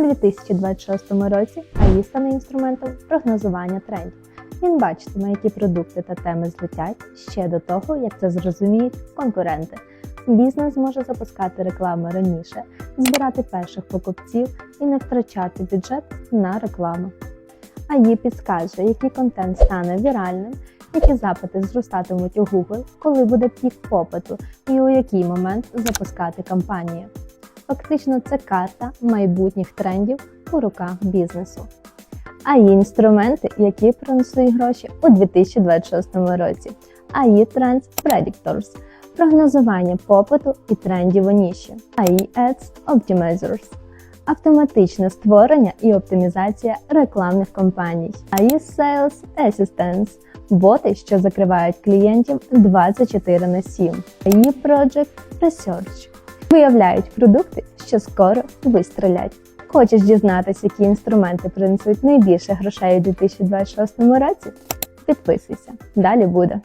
У 2026 році АІ стане інструментом прогнозування трендів. Він бачитиме, які продукти та теми злетять ще до того, як це зрозуміють конкуренти. Бізнес зможе запускати реклами раніше, збирати перших покупців і не втрачати бюджет на рекламу. АІ підскаже, який контент стане віральним, які запити зростатимуть у Google, коли буде пік попиту, і у який момент запускати кампанії. Фактично, це карта майбутніх трендів у руках бізнесу. А є інструменти, які принесуть гроші у 2026 році. AI Trends Predictors – прогнозування попиту і трендів у ніші. AI Ads Optimizers – автоматичне створення і оптимізація рекламних кампаній. AI Sales Assistants – боти, що закривають клієнтів 24 на 7. AI Project Research – виявляють продукти, що скоро вистрілять. Хочеш дізнатися, які інструменти принесуть найбільше грошей у 2026 році? Підписуйся, далі буде.